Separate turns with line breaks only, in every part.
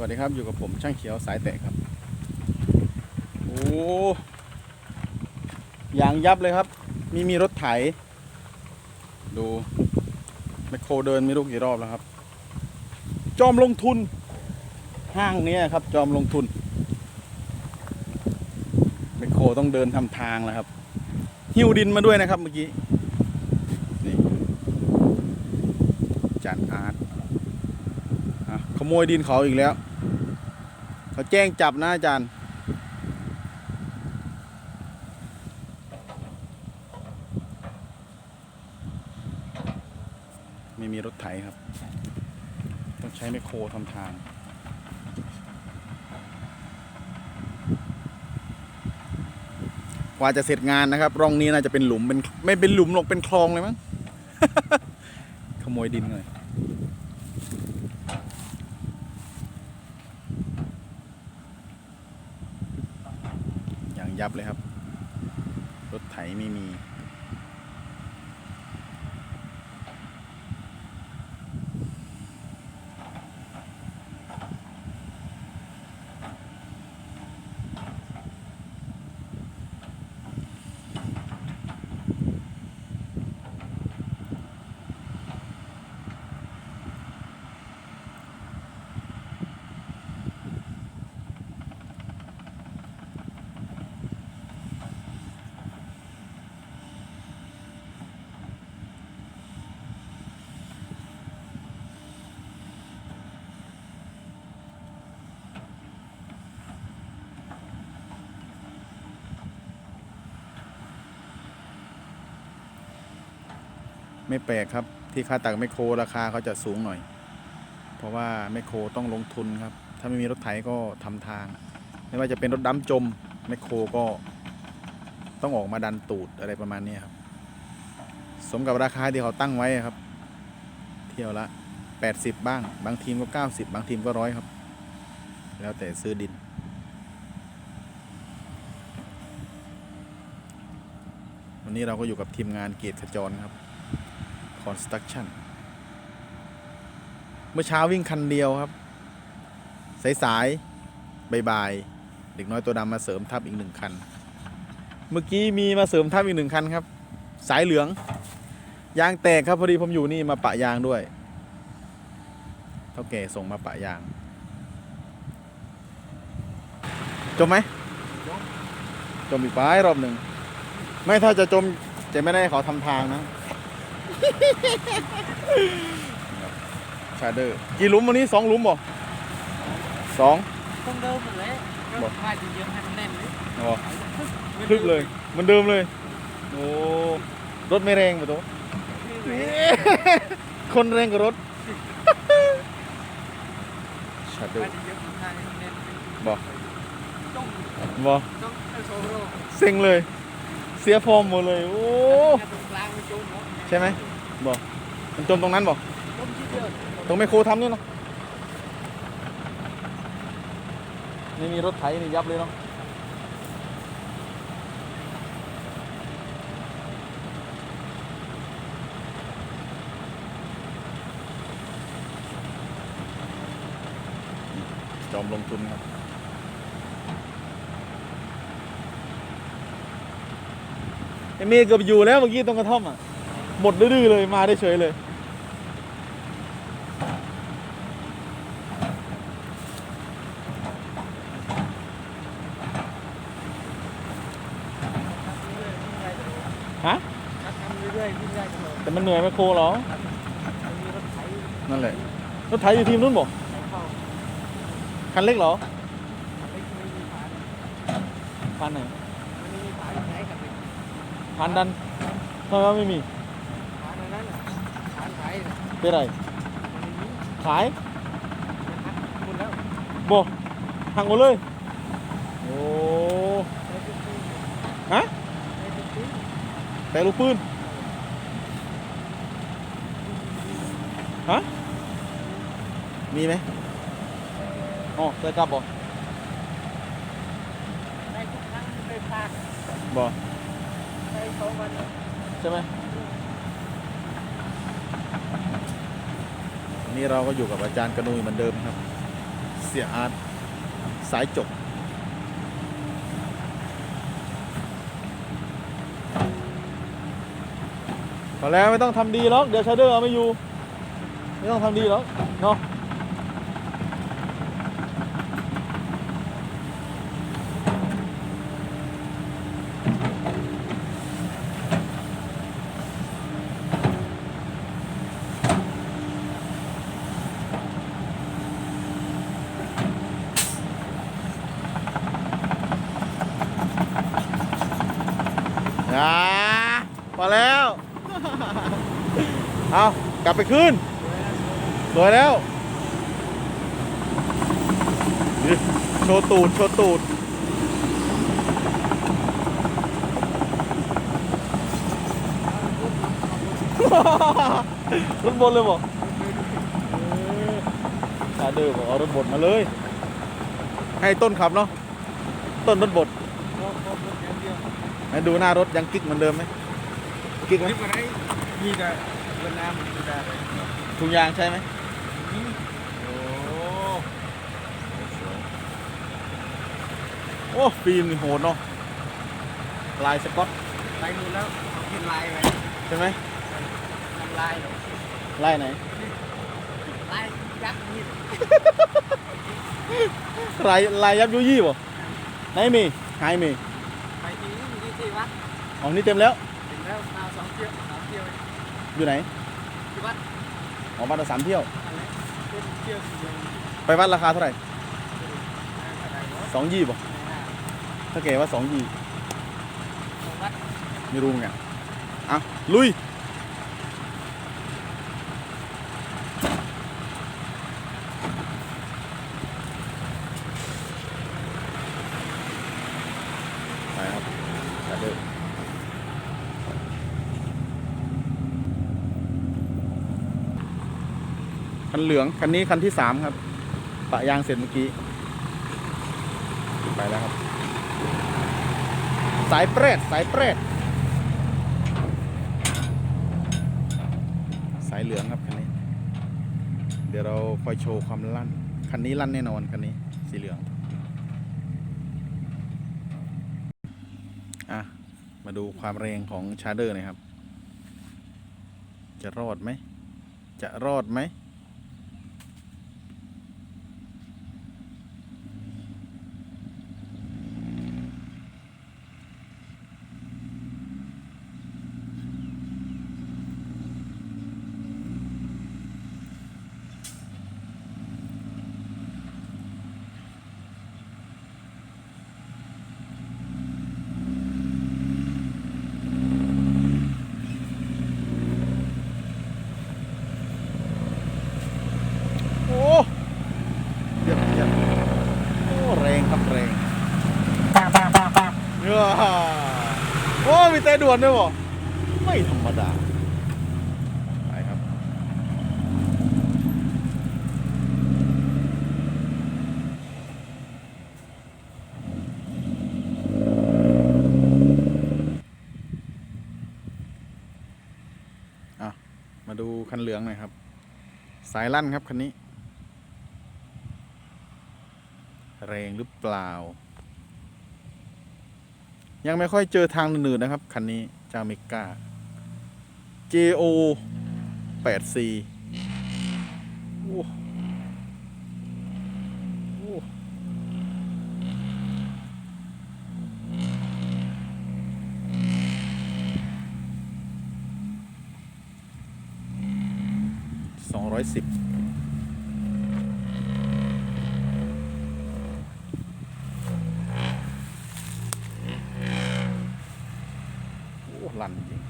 วัสดีครับอยู่กับผมช่างเขียวสายแตะครับ โอ้ยางยับเลยครับ มีมีรถไถ ดูแมคโครเดินไม่รู้กี่รอบแล้วครับ จอมลงทุน ห้างนี้ครับ จอมลงทุนแมคโครต้องเดินทำทางแล้วครับ หิวดินมาด้วยนะครับเมื่อกี้นี่จานอาร์ตขโมยดินเขาอีกแล้ว เขาแจ้งจับนะอาจารย์ไม่มีรถไถครับ ต้องใช้ไมโครทำทางกว่าจะเสร็จงานนะครับ ร่องนี้น่าจะเป็นหลุมเป็นไม่เป็นหลุมหรอกเป็นคลองเลยมั้ง ขโมยดินเลย ยับเลยครับ รถไถไม่มี ไม่แปลกครับที่ค่าตักไมโครราคาเขาจะสูงหน่อย เพราะว่าไมโครต้องลงทุนครับ ถ้าไม่มีรถไถก็ทำทาง ไม่ว่าจะเป็นรถดำจมไมโครก็ต้องออกมาดันตูดอะไรประมาณนี้ครับ สมกับราคาที่เขาตั้งไว้ครับ เที่ยวละ 80 บ้าง บางทีมก็ 90 บางทีมก็ร้อยครับ แล้วแต่ซื้อดิน วันนี้เราก็อยู่กับทีมงานเกียรติขจรครับ Construction เมื่อเช้าวิ่งคันเดียวครับสายสายๆบ่ายๆเด็กน้อยตัวดำมาเสริมทับอีกหนึ่งคัน เมื่อกี้มีมาเสริมทับอีกหนึ่งคันครับ สายเหลือง ยางแตกครับพอดีผมอยู่นี่มาปะยางด้วยเท่าแก่ส่งมาปะยาง จมไหมจมอีกป้ายรอบหนึ่ง ไม่ถ้าจะจมจะไม่ได้ให้เขาทำทางนะ ชาเดอร์กี่หลุมวันนี้สองหลุมบ่สอง
คงเดิมหมดเลย
บอก
ก็พายเยอะให้มันแน่นเลย
อ๋อคลึกเลยเหมันเดิมเลยโอ้รถไม่แรงป่ะตัวคนแรงกว่ารถชาเดอ
พาย
ร์
เยอะพายให้มันแน่น
บอก
ต้อง
บ่
ต้องเอาโซโล่
เซ็งเลย เสียฟอร์มหมดเลยโอ้
ตรงกลางมันจุ่มเนาะ
ใช่ไหม บอกมันจมตรงนั้นบอก
ต้มที่เดียว
ตรงไมโครทำนี่เนาะนี่มีรถไถนี่ยับเลยเนาะจอมลงทุนครับไอเมย์เกือบอยู่แล้วเมื่อกี้ตรงกระท่อมอะ หมดดื้อๆเลยมาได้เฉยเลยฮะ
ทำเรื่อยๆวิ่งได้ตลอด
แต่มันเหนื่อยไหมโคเหรอ
มันมีรถไถ
นั่นแหละรถไถอยู่ทีมนู้นบอก
ไถเข้า
คันเล็กเหรอ
ไม่ไม่มีฝา
คันไหน
มันไม่มีฝาที่ไหนกันเลย
คันดันทำไมไม่มี
ฝาในนั้นน่ะฝาไถน่ะ
เป็นไร
มันไม่มี
ขาย
มันหักหมดแล้ว
บอกหักหมดเลย โอ้
ในทุกที่
ฮะ
ในทุกที่
แต่ลูกปืน ฮะ มีไหมอ๋อใส่กลับบอก
ในทุกครั้งที่ไปพาก
บอก
ในสองวัน
ใช่ไหม นี้เราก็อยู่กับอาจารย์กระนุยเหมือนเดิมครับ เสียอาร์ตสายจบ พอแล้วไม่ต้องทำดีหรอก เดี๋ยวชาเดอร์เอาไม่อยู่ ไม่ต้องทำดีหรอกเนาะอย่าพอแล้ว เอากลับไปคืนสวยแล้วนี่โชว์ตูด โชว์ตูด รถบนเลยบอกชาเดอร์บอกเอารถบดมาเลย ให้ต้นขับเนาะ ต้นรถบด
พอพอพออย่างเดียว
ให้ดูหน้ารถยังกิ๊กเหมือนเดิมไหมกิ๊กไหม
นี่มาได้มีแต่ เวียดนามมีแต่อะไร
ถุงยางใช่ไหม
นี่
โอ้โอ้ฟิล์มนี่โหดเนาะลายสก๊อต
ไปนู่นแล้วเขากินลายไป
ใช่ไหม
ทำลายเหรอ
ลายไหน
ลายยักษ์นี่
ลายลายยับยุยี่ป่ะไหนมีหายมี
ไปที่นี่ที่ที่วัด
อ๋อนี่เต็มแล้ว
ถึงแล้วมาสองเที่ยวสามเที่ยว
อยู่ไหน
ที่วัด
อ๋อวัดละสามเที่ยว
อะไรเป็นเที่ยวเดียว
ไปวัดราคาเท่าไหร่
อะไรวะ
สองยี่ป่ะ
ไม่น่า
ถ้าเก๋ว่าสองยี่
ของวัด
ไม่รู้เหมือนกันอะลุย ไปครับไปเด้อ คันเหลือง คันนี้คันที่สามครับ ปะยางเสร็จเมื่อกี้ ไปแล้วครับ สายเปรตสายเปรตสายเหลืองครับคันนี้ เดี๋ยวเราคอยโชว์ความลั่น คันนี้ลั่นแน่นอนคันนี้ สีเหลือง อะ มาดูความแรงของชาร์เดอร์นะครับ จะรอดไหม จะรอดไหม โอ้เยี่ยมเยี่ยมโอ้ แรงครับแรงเนื้อโอ้มีแต่ด่วนด้วยบ่ไม่ธรรมดาไปครับอะมาดูคันเหลืองหน่อยครับ สายลั่นครับคันนี้ แรงหรือเปล่า ยังไม่ค่อยเจอทางหนืดนะครับ คันนี้จาเมกา JO 8 C โอ้สองร้อยสิบ โอ้ลั่นจริง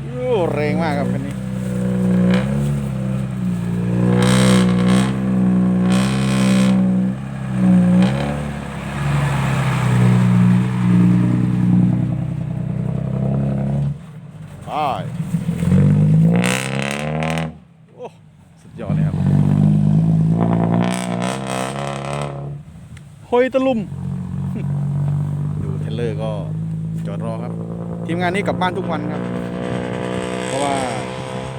โอ้แรงมากครับคันนี้ ไปโอ้ สุดยอดเลยครับ โฮ ยตะลุม ดูเทรลเลอร์ก็จอดรอครับ ทีมงานนี้กลับบ้านทุกวันครับ เพราะว่า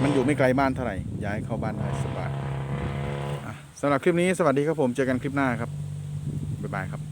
มันอยู่ไม่ไกลบ้านเท่าไหร่ย้ายเข้าบ้านได้สบายสำหรับคลิปนี้สวัสดีครับผมเจอกันคลิปหน้าครับบ๊ายบายครับ